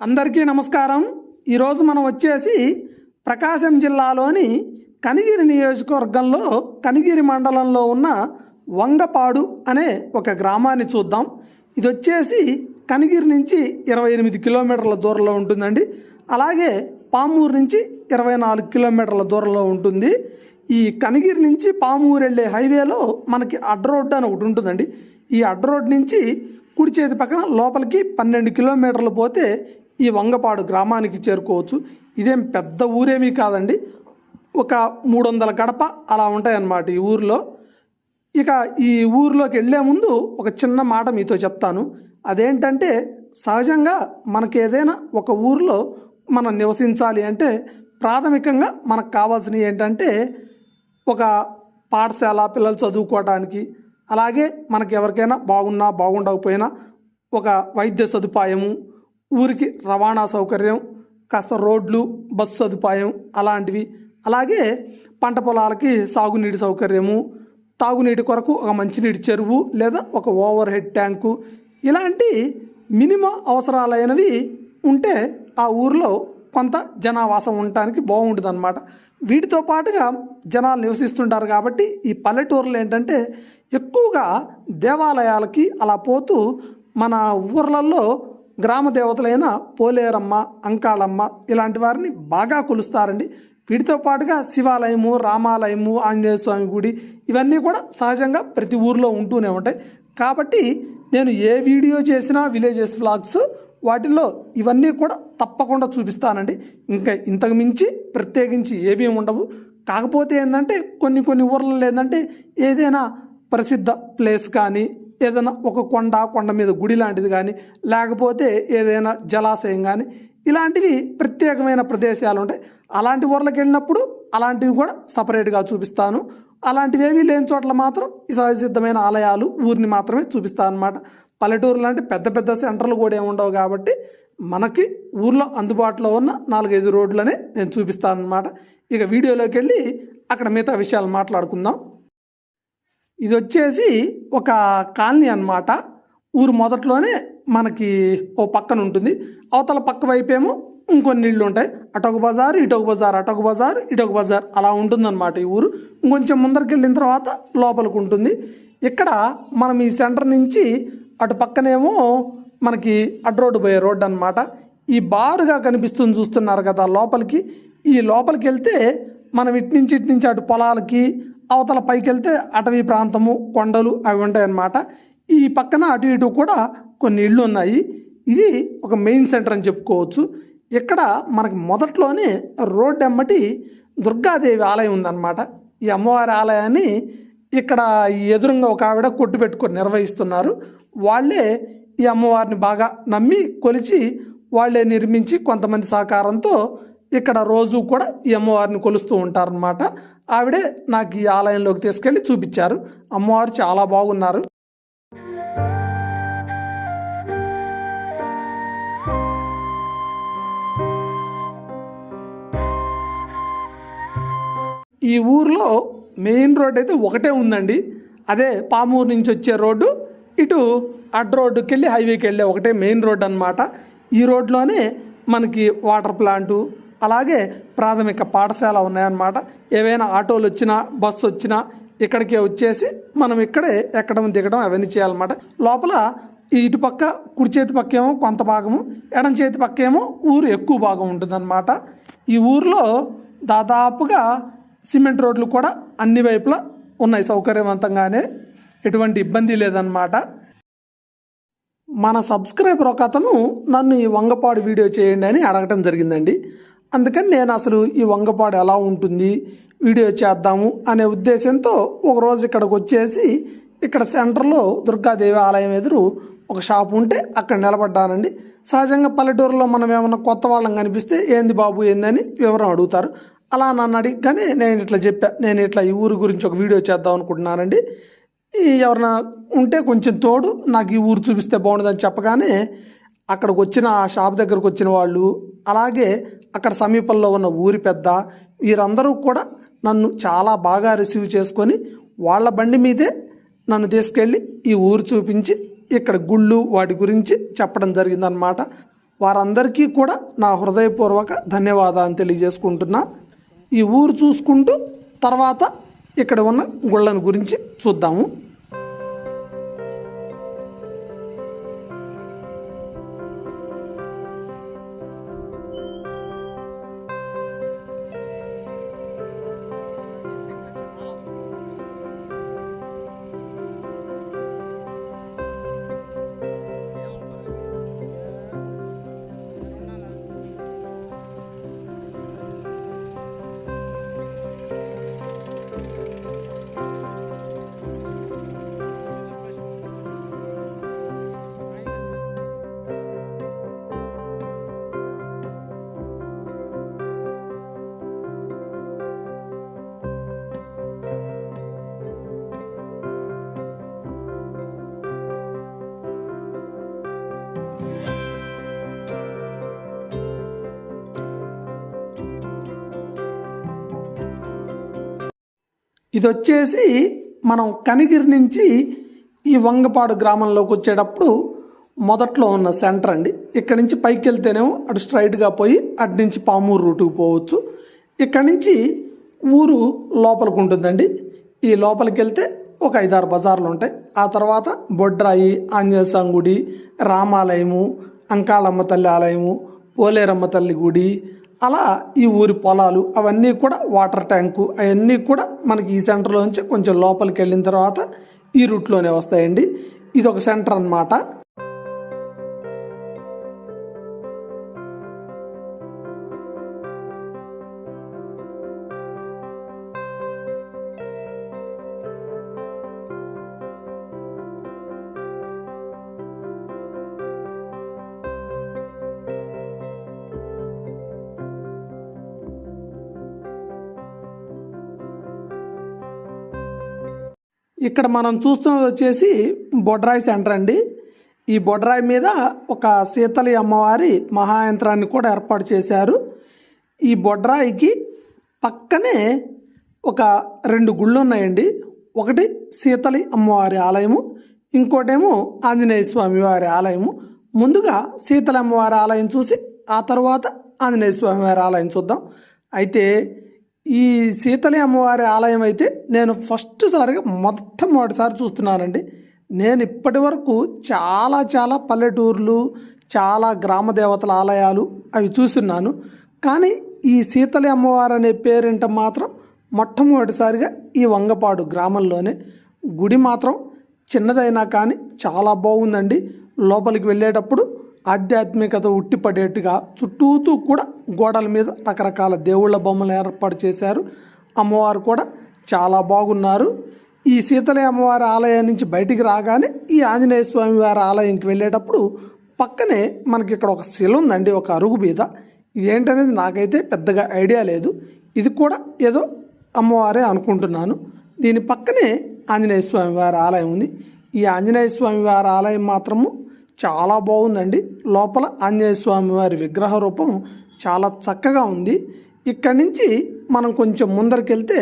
అందరికీ నమస్కారం. ఈరోజు మనం వచ్చేసి ప్రకాశం జిల్లాలోని కనిగిరి నియోజకవర్గంలో కనిగిరి మండలంలో ఉన్న వంగపాడు అనే ఒక గ్రామాన్ని చూద్దాం. ఇది వచ్చేసి కనిగిరి నుంచి ఇరవై ఎనిమిది కిలోమీటర్ల దూరంలో ఉంటుందండి. అలాగే పామూరు నుంచి ఇరవై నాలుగు కిలోమీటర్ల దూరంలో ఉంటుంది. ఈ కనిగిరి నుంచి పామూరు వెళ్ళే హైవేలో మనకి అడ్డ రోడ్డు అని ఒకటి ఉంటుందండి. ఈ అడ్రోడ్ నుంచి కుడి చేతి పక్కన లోపలికి పన్నెండు కిలోమీటర్లు పోతే ఈ వంగపాడు గ్రామానికి చేరుకోవచ్చు. ఇదేం పెద్ద ఊరేమీ కాదండి. ఒక మూడు వందల గడప అలా ఉంటాయన్నమాట ఈ ఊరిలో. ఇక ఈ ఊరిలోకి వెళ్ళే ముందు ఒక చిన్న మాట మీతో చెప్తాను. అదేంటంటే సహజంగా మనకి ఏదైనా ఒక ఊరిలో మనం నివసించాలి అంటే ప్రాథమికంగా మనకు కావాల్సినవి ఏంటంటే ఒక పాఠశాల పిల్లలు చదువుకోవడానికి అలాగే మనకి ఎవరికైనా బాగున్నా బాగుండకపోయినా ఒక వైద్య సదుపాయము ఊరికి రవాణా సౌకర్యం కాస్త రోడ్లు బస్సు సదుపాయం అలాంటివి. అలాగే పంట పొలాలకి సాగునీటి సౌకర్యము తాగునీటి కొరకు ఒక మంచినీటి చెరువు లేదా ఒక ఓవర్ హెడ్ ట్యాంకు. ఇలాంటి మినిమం అవసరాలైనవి ఉంటే ఆ ఊరిలో కొంత జనావాసం ఉండటానికి బాగుంటుంది అనమాట వీటితో పాటుగా జనాలు నివసిస్తుంటారు కాబట్టి ఈ పల్లెటూరులు ఏంటంటే ఎక్కువగా దేవాలయాలకి అలా పోతూ మన ఊర్లలో గ్రామ దేవతలైన పోలేరమ్మ అంకాళమ్మ ఇలాంటి వారిని బాగా కొలుస్తారండి. వీటితో పాటుగా శివాలయము రామాలయము ఆంజనేయ స్వామి గుడి ఇవన్నీ కూడా సహజంగా ప్రతి ఊర్లో ఉంటూనే ఉంటాయి. కాబట్టి నేను ఏ వీడియో చేసినా విలేజెస్ వ్లాగ్స్ వాటిల్లో ఇవన్నీ కూడా తప్పకుండా చూపిస్తానండి. ఇంకా ఇంతకు మించి ప్రత్యేకించి ఏమీ ఉండవు. కాకపోతే ఏంటంటే కొన్ని కొన్ని ఊర్లలో ఏంటంటే ఏదైనా ప్రసిద్ధ ప్లేస్ కానీ ఏదైనా ఒక కొండ కొండ మీద గుడి లాంటిది కానీ లేకపోతే ఏదైనా జలాశయం కానీ ఇలాంటివి ప్రత్యేకమైన ప్రదేశాలు ఉంటాయి. అలాంటి ఊర్లకు వెళ్ళినప్పుడు అలాంటివి కూడా సపరేట్గా చూపిస్తాను. అలాంటివి ఏమీ లేని చోట్ల మాత్రం ఈ సహజసిద్ధమైన ఆలయాలు ఊరిని మాత్రమే చూపిస్తాను అనమాట పల్లెటూరు లాంటి పెద్ద పెద్ద సెంటర్లు కూడా ఏమి ఉండవు కాబట్టి మనకి ఊర్లో అందుబాటులో ఉన్న నాలుగైదు రోడ్లనే నేను చూపిస్తాను అనమాట ఇక వీడియోలోకి వెళ్ళి అక్కడ మిగతా విషయాలు మాట్లాడుకుందాం. ఇది వచ్చేసి ఒక కాలనీ అనమాట ఊరు మొదట్లోనే మనకి ఓ పక్కన ఉంటుంది. అవతల పక్క వైపేమో ఇంకొన్ని ఇళ్ళు ఉంటాయి. అటొక బజార్ ఇటొక బజార్ అటొక బజార్ ఇటొక బజార్ అలా ఉంటుందన్నమాట ఈ ఊరు. ఇంకొంచెం ముందరికి వెళ్ళిన తర్వాత లోపలికి ఉంటుంది. ఇక్కడ మనం ఈ సెంటర్ నుంచి అటు పక్కనేమో మనకి అడ్ రోడ్డు పోయే రోడ్డు అనమాట ఈ బారుగా కనిపిస్తుంది చూస్తున్నారు కదా లోపలికి. ఈ లోపలికి వెళ్తే మనం ఇటు నుంచి ఇటు నుంచి అటు పొలాలకి అవతల పైకి వెళ్తే అటవీ ప్రాంతము కొండలు అవి ఉంటాయన్నమాట. ఈ పక్కన అటు ఇటు కూడా కొన్ని ఇళ్ళు ఉన్నాయి. ఇది ఒక మెయిన్ సెంటర్ అని చెప్పుకోవచ్చు. ఇక్కడ మనకి మొదట్లోనే రోడ్డు ఎమ్మటి దుర్గాదేవి ఆలయం ఉందన్నమాట. ఈ అమ్మవారి ఆలయాన్ని ఇక్కడ ఈ ఎదురుగా ఒక ఆవిడ కొట్టు పెట్టుకొని నిర్వహిస్తున్నారు. వాళ్ళే ఈ అమ్మవారిని బాగా నమ్మి కొలిచి వాళ్ళే నిర్మించి కొంతమంది సహకారంతో ఇక్కడ రోజు కూడా ఈ అమ్మవారిని కొలుస్తూ ఉంటారనమాట ఆవిడే నాకు ఈ ఆలయంలోకి తీసుకెళ్ళి చూపించారు. అమ్మవారు చాలా బాగున్నారు. ఈ ఊర్లో మెయిన్ రోడ్ అయితే ఒకటే ఉందండి. అదే పామూరు నుంచి వచ్చే రోడ్డు ఇటు అడ్ రోడ్డుకి వెళ్ళి హైవేకి వెళ్ళే ఒకటే మెయిన్ రోడ్ అనమాట ఈ రోడ్లోనే మనకి వాటర్ ప్లాంటు అలాగే ప్రాథమిక పాఠశాల ఉన్నాయన్నమాట. ఏవైనా ఆటోలు వచ్చినా బస్సు వచ్చినా ఇక్కడికే వచ్చేసి మనం ఇక్కడే ఎక్కడం దిగడం అవన్నీ చేయాలన్నమాట. లోపల ఇటు పక్క కుడి చేతి పక్క ఏమో కొంత భాగము ఎడం చేతి పక్క ఏమో ఊరు ఎక్కువ భాగం ఉంటుందన్నమాట. ఈ ఊర్లో దాదాపుగా సిమెంట్ రోడ్లు కూడా అన్ని వైపులా ఉన్నాయి సౌకర్యవంతంగానే. ఎటువంటి ఇబ్బంది లేదన్నమాట. మన సబ్స్క్రైబర్ ఒక అతను నన్ను ఈ వంగపాడు వీడియో చేయండి అని అడగటం జరిగిందండి. అందుకని నేను అసలు ఈ వంగపాడు ఎలా ఉంటుంది వీడియో చేద్దాము అనే ఉద్దేశంతో ఒకరోజు ఇక్కడికి వచ్చేసి ఇక్కడ సెంటర్లో దుర్గాదేవి ఆలయం ఎదురు ఒక షాప్ ఉంటే అక్కడ నిలబడ్డానండి. సహజంగా పల్లెటూరులో మనం ఏమన్నా కొత్త వాళ్ళం కనిపిస్తే ఏంది బాబు ఏందని వివరం అడుగుతారు. అలా నన్ను అడిగగానే నేను ఇట్లా చెప్పా నేను ఇట్లా ఈ ఊరు గురించి ఒక వీడియో చేద్దాం అనుకుంటున్నానండి. ఎవరన్నా ఉంటే కొంచెం తోడు నాకు ఈ ఊరు చూపిస్తే బాగుండదని చెప్పగానే అక్కడికి వచ్చిన ఆ షాప్ దగ్గరకు వచ్చిన వాళ్ళు అలాగే అక్కడ సమీపంలో ఉన్న ఊరి పెద్ద వీరందరూ కూడా నన్ను చాలా బాగా రిసీవ్ చేసుకొని వాళ్ళ బండి మీదే నన్ను తీసుకెళ్ళి ఈ ఊరు చూపించి ఇక్కడ గుళ్ళు వాటి గురించి చెప్పడం జరిగిందనమాట వారందరికీ కూడా నా హృదయపూర్వక ధన్యవాదాలు తెలియజేసుకుంటున్నా. ఈ ఊరు చూసుకుంటూ తర్వాత ఇక్కడ ఉన్న గుళ్ళను గురించి చూద్దాము. ఇది వచ్చేసి మనం కనిగిరి నుంచి ఈ వంగపాడు గ్రామంలోకి వచ్చేటప్పుడు మొదట్లో ఉన్న సెంటర్ అండి. ఇక్కడి నుంచి పైకి వెళ్తేనేమో అటు స్ట్రైట్గా పోయి అటు నుంచి పామూరు రూటుకు పోవచ్చు. ఇక్కడి నుంచి ఊరు లోపలికి ఉంటుందండి. ఈ లోపలికి వెళ్తే ఒక ఐదారు బజార్లు ఉంటాయి. ఆ తర్వాత బొడ్రాయి ఆంజనేయస్వామి గుడి రామాలయము అంకాళమ్మ తల్లి ఆలయము పోలేరమ్మ తల్లి గుడి అలా ఈ ఊరి పొలాలు అవన్నీ కూడా వాటర్ ట్యాంకు అవన్నీ కూడా మనకి ఈ సెంటర్లో నుంచి కొంచెం లోపలికి వెళ్ళిన తర్వాత ఈ రూట్లోనే వస్తాయండి. ఇది ఒక సెంటర్ అన్నమాట. ఇక్కడ మనం చూస్తున్నది వచ్చేసి బొడ్రాయి సెంటర్ అండి. ఈ బొడ్రాయి మీద ఒక శీతలి అమ్మవారి మహాయంత్రాన్ని కూడా ఏర్పాటు చేశారు. ఈ బొడ్రాయికి పక్కనే ఒక రెండు గుళ్ళు ఉన్నాయండి. ఒకటి శీతలి అమ్మవారి ఆలయము ఇంకోటేమో ఆంజనేయ స్వామి వారి ఆలయము. ముందుగా శీతలి అమ్మవారి ఆలయం చూసి ఆ తర్వాత ఆంజనేయ స్వామి వారి ఆలయం చూద్దాం. అయితే ఈ శీతలి అమ్మవారి ఆలయం అయితే నేను ఫస్ట్ సారిగా మొట్టమొదటిసారి చూస్తున్నానండి. నేను ఇప్పటి వరకు చాలా చాలా పల్లెటూర్లు చాలా గ్రామ దేవతల ఆలయాలు అవి చూస్తున్నాను. కానీ ఈ శీతలి అమ్మవారు అనే పేరింట మాత్రం మొట్టమొదటిసారిగా ఈ వంగపాడు గ్రామంలోనే. గుడి మాత్రం చిన్నదైనా కానీ చాలా బాగుందండి. లోపలికి వెళ్ళేటప్పుడు ఆధ్యాత్మికత ఉట్టిపడేట్టుగా చుట్టూతూ కూడా గోడల మీద రకరకాల దేవుళ్ళ బొమ్మలు ఏర్పాటు చేశారు. అమ్మవారు కూడా చాలా బాగున్నారు. ఈ సీతలే అమ్మవారి ఆలయం నుంచి బయటికి రాగానే ఈ ఆంజనేయ స్వామి వారి ఆలయంకి వెళ్ళేటప్పుడు పక్కనే మనకి ఇక్కడ ఒక శిల ఉందండి ఒక అరుగు మీద. ఇదేంటనేది నాకైతే పెద్దగా ఐడియా లేదు. ఇది కూడా ఏదో అమ్మవారే అనుకుంటున్నాను. దీని పక్కనే ఆంజనేయ స్వామి వారి ఆలయం ఉంది. ఈ ఆంజనేయ స్వామి వారి ఆలయం మాత్రము చాలా బాగుందండి. లోపల ఆంజనేయ స్వామి వారి విగ్రహ రూపం చాలా చక్కగా ఉంది. ఇక్కడి నుంచి మనం కొంచెం ముందరికెళ్తే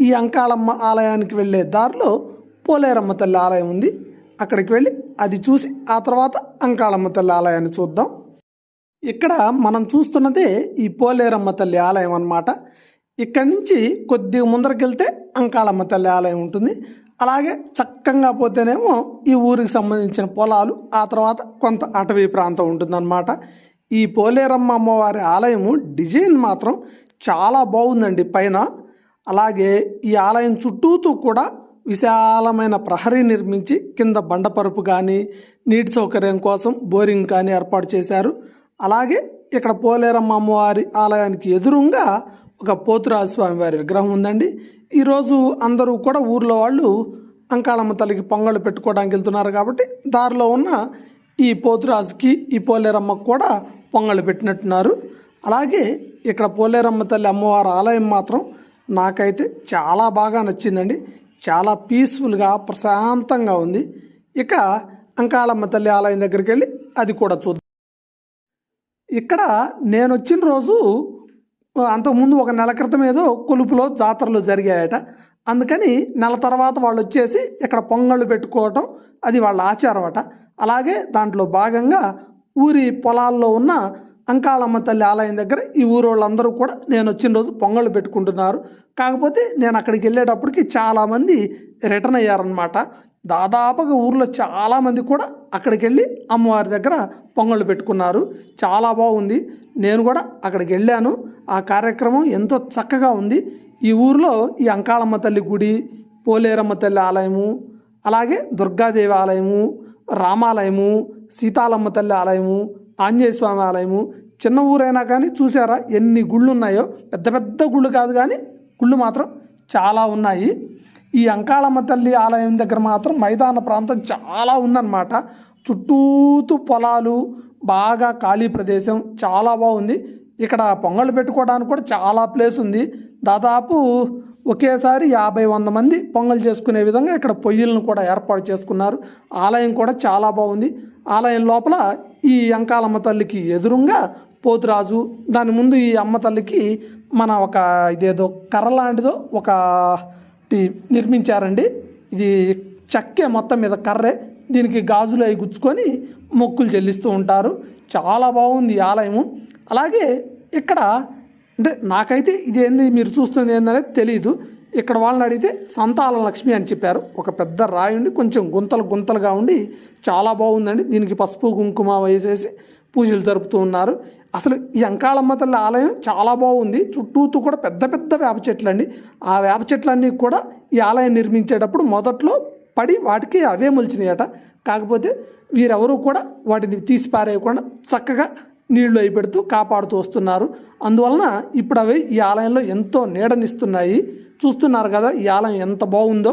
ఈ అంకాలమ్మ ఆలయానికి వెళ్ళే దారిలో పోలేరమ్మ తల్లి ఆలయం ఉంది. అక్కడికి వెళ్ళి అది చూసి ఆ తర్వాత అంకాళమ్మ తల్లి ఆలయాన్ని చూద్దాం. ఇక్కడ మనం చూస్తున్నదే ఈ పోలేరమ్మ తల్లి ఆలయం అన్నమాట. ఇక్కడి నుంచి కొద్దిగా ముందరకెళ్తే అంకాళమ్మ తల్లి ఆలయం ఉంటుంది. అలాగే చక్కగా పోతేనేమో ఈ ఊరికి సంబంధించిన పొలాలు ఆ తర్వాత కొంత అటవీ ప్రాంతం ఉంటుందన్నమాట. ఈ పోలేరమ్మ అమ్మవారి ఆలయము డిజైన్ మాత్రం చాలా బాగుందండి పైన. అలాగే ఈ ఆలయం చుట్టూతూ కూడా విశాలమైన ప్రహరీ నిర్మించి కింద బండపరుపు కానీ నీటి సౌకర్యం కోసం బోరింగ్ కానీ ఏర్పాటు చేశారు. అలాగే ఇక్కడ పోలేరమ్మ అమ్మవారి ఆలయానికి ఎదురుగా ఒక పోతురాజస్వామి వారి విగ్రహం ఉందండి. ఈరోజు అందరూ కూడా ఊర్లో వాళ్ళు అంకాళమ్మ తల్లికి పొంగళ్ళు పెట్టుకోవడానికి వెళ్తున్నారు కాబట్టి దారిలో ఉన్న ఈ పోతురాజుకి ఈ పోలేరమ్మకు కూడా పొంగళ్ళు పెట్టినట్టున్నారు. అలాగే ఇక్కడ పోలేరమ్మ తల్లి అమ్మవారి ఆలయం మాత్రం నాకైతే చాలా బాగా నచ్చిందండి. చాలా పీస్ఫుల్గా ప్రశాంతంగా ఉంది. ఇక అంకాళమ్మ తల్లి ఆలయం దగ్గరికి వెళ్ళి అది కూడా చూద్దాం. ఇక్కడ నేను వచ్చిన రోజు అంతకుముందు ఒక నెల క్రితం ఏదో కొలుపులో జాతరలు జరిగాయట. అందుకని నెల తర్వాత వాళ్ళు వచ్చేసి ఇక్కడ పొంగళ్ళు పెట్టుకోవటం అది వాళ్ళ ఆచారం అట. అలాగే దాంట్లో భాగంగా ఊరి పొలాల్లో ఉన్న అంకాళమ్మ తల్లి ఆలయం దగ్గర ఈ ఊరు వాళ్ళందరూ కూడా నేను వచ్చిన రోజు పొంగళ్ళు పెట్టుకుంటున్నారు. కాకపోతే నేను అక్కడికి వెళ్ళేటప్పటికి చాలామంది రిటర్న్ అయ్యారనమాట దాదాపుగా ఊర్లో చాలామంది కూడా అక్కడికి వెళ్ళి అమ్మవారి దగ్గర పొంగళ్ళు పెట్టుకున్నారు. చాలా బాగుంది. నేను కూడా అక్కడికి వెళ్ళాను ఆ కార్యక్రమం ఎంతో చక్కగా ఉంది. ఈ ఊర్లో ఈ అంకాళమ్మ తల్లి గుడి పోలేరమ్మ తల్లి ఆలయము అలాగే దుర్గాదేవి ఆలయము రామాలయము సీతాలమ్మ తల్లి ఆలయము ఆంజనేయ స్వామి ఆలయము. చిన్న ఊరైనా కానీ చూసారా ఎన్ని గుళ్ళు ఉన్నాయో? పెద్ద పెద్ద గుళ్ళు కాదు కానీ గుళ్ళు మాత్రం చాలా ఉన్నాయి. ఈ అంకాళమ్మ తల్లి ఆలయం దగ్గర మాత్రం మైదాన ప్రాంతం చాలా ఉందన్నమాట. చుట్టూతు పొలాలు బాగా ఖాళీ ప్రదేశం చాలా బాగుంది. ఇక్కడ పొంగళ్ళు పెట్టుకోవడానికి కూడా చాలా ప్లేస్ ఉంది. దాదాపు ఒకేసారి యాభై వంద మంది పొంగల్ చేసుకునే విధంగా ఇక్కడ పొయ్యిలను కూడా ఏర్పాటు చేసుకున్నారు. ఆలయం కూడా చాలా బాగుంది. ఆలయం లోపల ఈ అంకాలమ్మ తల్లికి ఎదురుగా పోతురాజు దాని ముందు ఈ అమ్మ తల్లికి మన ఒక ఇదేదో కర్ర లాంటిదో ఒక నిర్మించారండి. ఇది చెక్కే మొత్తం మీద కర్రే. దీనికి గాజులు అవి గుచ్చుకొని మొక్కులు చెల్లిస్తూ ఉంటారు. చాలా బాగుంది ఆలయము. అలాగే ఇక్కడ అంటే నాకైతే ఇదేంది మీరు చూస్తుంది ఏందనేది తెలియదు ఇక్కడ వాళ్ళని అడిగితే సంతాల లక్ష్మి అని చెప్పారు. ఒక పెద్ద రాయి ఉండి కొంచెం గుంతలు గుంతలుగా ఉండి చాలా బాగుందండి. దీనికి పసుపు కుంకుమ వేసేసి పూజలు జరుపుతూ ఉన్నారు. అసలు ఈ అంకాళమ్మ తల్లి ఆలయం చాలా బాగుంది. చుట్టూతూ కూడా పెద్ద పెద్ద వేప చెట్లు అండి ఆ వేప చెట్లన్నీ కూడా ఈ ఆలయం నిర్మించేటప్పుడు మొదట్లో పడి వాటికి అవే మొలిచినాయట. కాకపోతే వీరెవరూ కూడా వాటిని తీసి పారేయకుండా చక్కగా నీళ్ళు అయి పెడుతూ కాపాడుతూ వస్తున్నారు. అందువలన ఇప్పుడు అవి ఈ ఆలయంలో ఎంతో నీడనిస్తున్నాయి. చూస్తున్నారు కదా ఈ ఆలయం ఎంత బాగుందో.